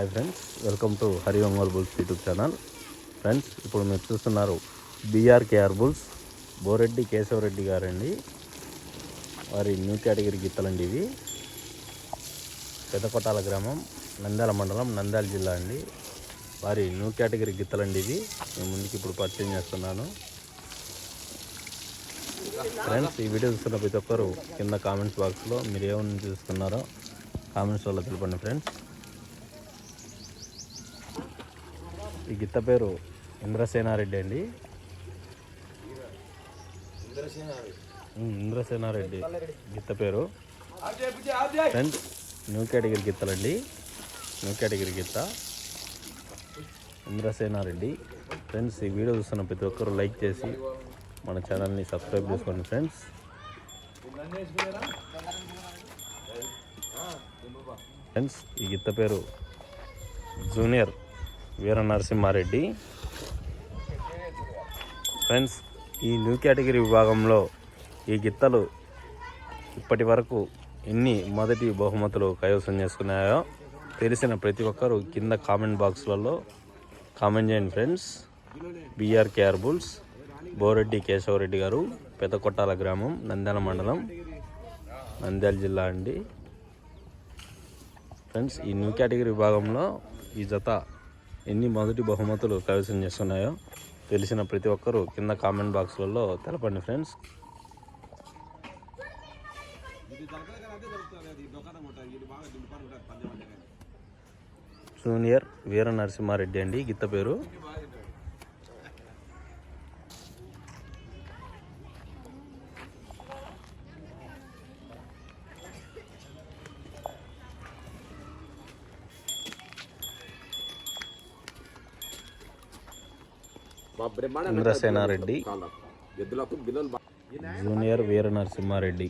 Hi friends welcome to Hari Ongole bulls YouTube channel friends ఇప్పుడు మీరు చూస్తున్నారు BRKR bulls Boreddy Keshavareddy గారండి. వారి న్యూ కేటగిరీ గీతలండి ఇవి. పెద్దకొట్టాల గ్రామం నంద్యాల మండలం నంద్యాల జిల్లా అండి. వారి న్యూ కేటగిరీ గీతలండి ఇవి. నేను ముందుకు ఇప్పుడు పరిచయం చేస్తున్నాను. ఫ్రెండ్స్ ఈ వీడియో చూస్తున్న ప్రతి ఒక్కరు కింద కామెంట్స్ బాక్స్లో మీరు ఏమని చూస్తున్నారో కామెంట్స్ వల్ల తెలపండి ఫ్రెండ్స్ ఈ గిత్త పేరు ఇంద్రసేనారెడ్డి అండి. ఇంద్రసేనారెడ్డి. గిత్త పేరు. ఫ్రెండ్స్ న్యూ కేటగిరీ గిత్తలండి. న్యూ కేటగిరీ గిత్త. ఇంద్రసేనారెడ్డి. ఫ్రెండ్స్ ఈ వీడియో చూస్తున్న ప్రతి ఒక్కరు లైక్ చేసి మన ఛానల్ని సబ్స్క్రైబ్ చేసుకోండి ఫ్రెండ్స్. ఫ్రెండ్స్ ఈ గిత్త పేరు జూనియర్. వీర నరసింహారెడ్డి. ఫ్రెండ్స్ ఈ న్యూ కేటగిరీ విభాగంలో ఈ గిత్తలు ఇప్పటి వరకు ఎన్ని మొదటి బహుమతులు కైవసం చేసుకున్నాయో తెలిసిన ప్రతి ఒక్కరూ కింద కామెంట్ బాక్స్లలో కామెంట్ చేయండి friends BR KR bulls Boreddy Keshavareddy గారు పెద్దకొట్టాల గ్రామం నంద్యాల మండలం నంద్యాల జిల్లా అండి. ఫ్రెండ్స్ ఈ న్యూ కేటగిరీ విభాగంలో ఈ జత ఎన్ని మొదటి బహుమతులు కైవసం చేస్తున్నాయో తెలిసిన ప్రతి ఒక్కరూ కింద కామెంట్ బాక్స్లలో తెలపండి ఫ్రెండ్స్. జూనియర్ వీర నరసింహారెడ్డి అండి గిత్త పేరు. ఇంద్రసేనారెడ్డి జూనియర్ వీర నరసింహారెడ్డి.